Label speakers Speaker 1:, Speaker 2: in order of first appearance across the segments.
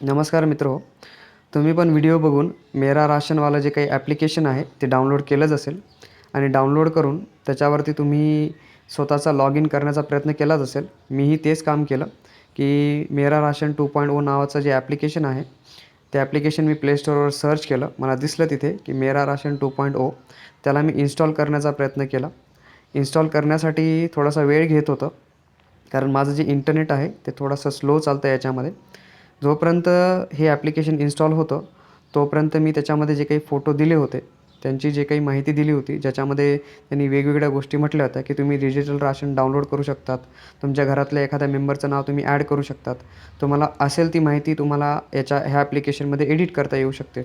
Speaker 1: नमस्कार मित्र तुम्ही पण व्हिडिओ बघून मेरा राशनवालं जे काही ॲप्लिकेशन आहे ते डाउनलोड केलंच असेल आणि डाउनलोड करून त्याच्यावरती तुम्ही स्वतःचा लॉग इन करण्याचा प्रयत्न केलाच असेल. मीही तेच काम केलं की मेरा राशन टू पॉईंट ओ नावाचं जे ॲप्लिकेशन आहे ते ॲप्लिकेशन मी प्ले स्टोअरवर सर्च केलं. मला दिसलं तिथे की मेरा राशन टू पॉईंट ओ त्याला मी इन्स्टॉल करण्याचा प्रयत्न केला. इन्स्टॉल करण्यासाठी थोडासा वेळ घेत होतं कारण माझं जे इंटरनेट आहे ते थोडंसं स्लो चालतं याच्यामध्ये. जोपर्यंत हे ॲप्लिकेशन इन्स्टॉल होतं तोपर्यंत मी त्याच्यामध्ये जे काही फोटो दिले होते त्यांची जे काही माहिती दिली होती ज्याच्यामध्ये त्यांनी वेगवेगळ्या गोष्टी म्हटल्या होत्या की तुम्ही डिजिटल राशन डाउनलोड करू शकतात तुमच्या घरातल्या एखाद्या मेंबरचं नाव तुम्ही ॲड करू शकतात तुम्हाला असेल ती माहिती तुम्हाला याच्या ह्या ॲप्लिकेशनमध्ये एडिट करता येऊ शकते.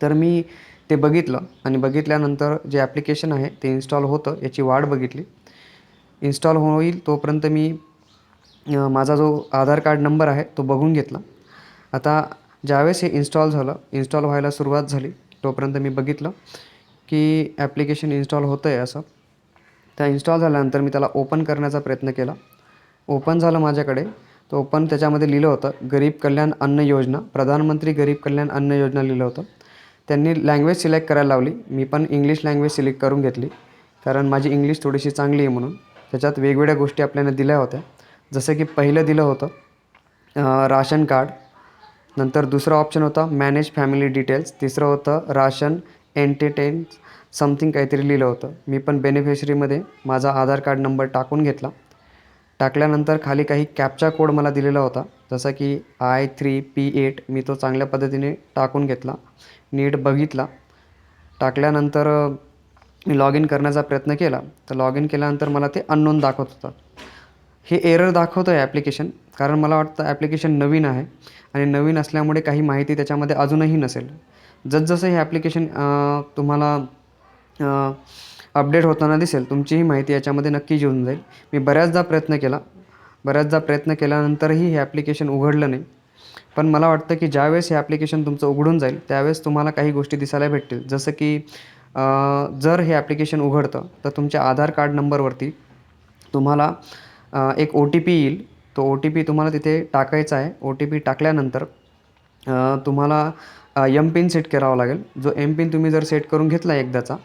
Speaker 1: तर मी ते बघितलं आणि बघितल्यानंतर जे ॲप्लिकेशन आहे ते इन्स्टॉल होतं याची वाट बघितली. इन्स्टॉल होईल तोपर्यंत मी माझा जो आधार कार्ड नंबर आहे तो बघून घेतला. आता ज्यावेळेस हे इन्स्टॉल झालं इन्स्टॉल व्हायला सुरुवात झाली तोपर्यंत मी बघितलं की ॲप्लिकेशन इन्स्टॉल होतं आहे असं. त्या इन्स्टॉल झाल्यानंतर मी त्याला ओपन करण्याचा प्रयत्न केला. ओपन झालं माझ्याकडे. तर ओपन त्याच्यामध्ये लिहिलं होतं गरीब कल्याण अन्न योजना. प्रधानमंत्री गरीब कल्याण अन्न योजना लिहिलं होतं. त्यांनी लँग्वेज सिलेक्ट करायला लावली. मी पण इंग्लिश लँग्वेज सिलेक्ट करून घेतली. कारण माझी इंग्लिश थोडीशी चांगली आहे म्हणून. त्याच्यात वेगवेगळ्या गोष्टी आपल्याला दिल्या होत्या. जसं की पहिलं दिलं होतं राशन कार्ड. नंतर दुसरा ऑप्शन होता मॅनेज फॅमिली डिटेल्स तिसरं होतं राशन एंटरटेन समथिंग काहीतरी लिहिलं होतं. मी पण बेनिफिशरीमध्ये माझा आधार कार्ड नंबर टाकून घेतला. टाकल्यानंतर खाली काही कॅपचा कोड मला दिलेला होता. जसा की आय थ्री पी एट मी तो चांगल्या पद्धतीने टाकून घेतला. नीट बघितला. टाकल्यानंतर मी लॉग इन करण्याचा प्रयत्न केला. तर लॉग इन केल्यानंतर मला ते अननोन दाखवत होतं. हे एरर दाखवतं आहे ॲप्लिकेशन कारण मला वाटतं ॲप्लिकेशन नवीन आहे. आणि नवीन असल्यामुळे काही माहिती त्याच्यामध्ये अजूनही नसेल. जसजसं हे ॲप्लिकेशन तुम्हाला अपडेट होताना दिसेल तुमचीही माहिती याच्यामध्ये नक्की येऊन जाईल. मी बऱ्याचदा प्रयत्न केला. बऱ्याचदा प्रयत्न केल्यानंतरही हे ॲप्लिकेशन उघडलं नाही. पण मला वाटतं की ज्यावेळेस हे ॲप्लिकेशन तुमचं उघडून जाईल त्यावेळेस तुम्हाला काही गोष्टी दिसायला भेटतील. जसं की जर हे ॲप्लिकेशन उघडतं तर तुमच्या आधार कार्ड नंबरवरती तुम्हाला एक ओ टी पी येईल. तो ओ टी पी तुम्हाला तिथे टाकायचा आहे. ओ टी पी टाकल्यानंतर तुम्हाला एम पिन सेट करावा लागेल. जो एम पिन तुम्ही जर सेट करून घेतला एकदाचा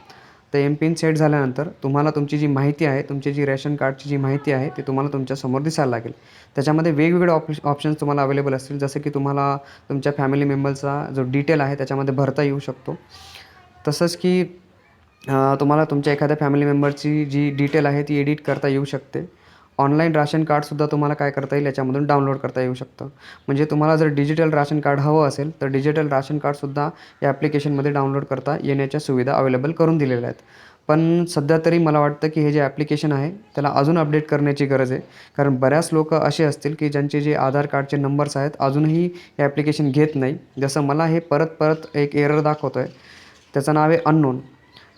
Speaker 1: तर एम पिन सेट झाल्यानंतर तुम्हाला तुमची जी माहिती आहे तुमची जी रेशन कार्डची जी माहिती आहे ती तुम्हाला तुमच्यासमोर दिसायला लागेल. त्याच्यामध्ये वेगवेगळे ऑप्श ऑप्शन्स तुम्हाला अवेलेबल असतील. जसं की तुम्हाला तुमच्या फॅमिली मेंबरचा जो डिटेल आहे त्याच्यामध्ये भरता येऊ शकतो. तसंच की तुम्हाला तुमच्या एखाद्या फॅमिली मेंबरची जी डिटेल आहे ती एडिट करता येऊ शकते. ऑनलाईन राशन कार्डसुद्धा तुम्हाला काय करता येईल याच्यामधून डाउनलोड करता येऊ शकतं. म्हणजे तुम्हाला जर डिजिटल राशन कार्ड हवं असेल तर डिजिटल राशन कार्डसुद्धा या ॲप्लिकेशनमध्ये डाउनलोड करता येण्याच्या सुविधा अवेलेबल करून दिलेल्या आहेत. पण सध्या तरी मला वाटतं की हे जे ॲप्लिकेशन आहे त्याला अजून अपडेट करण्याची गरज आहे. कारण बऱ्याच लोक असे असतील की ज्यांचे जे आधार कार्डचे नंबर्स आहेत अजूनही हे ॲप्लिकेशन घेत नाही. जसं मला हे परत परत एक एरर दाखवतो आहे त्याचं नाव आहे अननोन.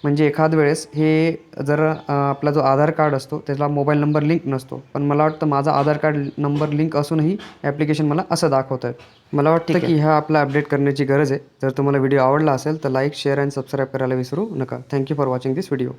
Speaker 1: म्हणजे एखाद वेळेस हे जर आपला जो आधार कार्ड असतो त्याला मोबाईल नंबर लिंक नसतो. पण मला वाटतं माझा आधार कार्ड नंबर लिंक असूनही ॲप्लिकेशन मला असं दाखवतं आहे मला वाटतं की ह्या आपला अपडेट करण्याची गरज आहे. जर तुम्हाला व्हिडिओ आवडला असेल तर लाईक शेअर अँड सबस्क्राईब करायला विसरू नका. Thank you for watching this video.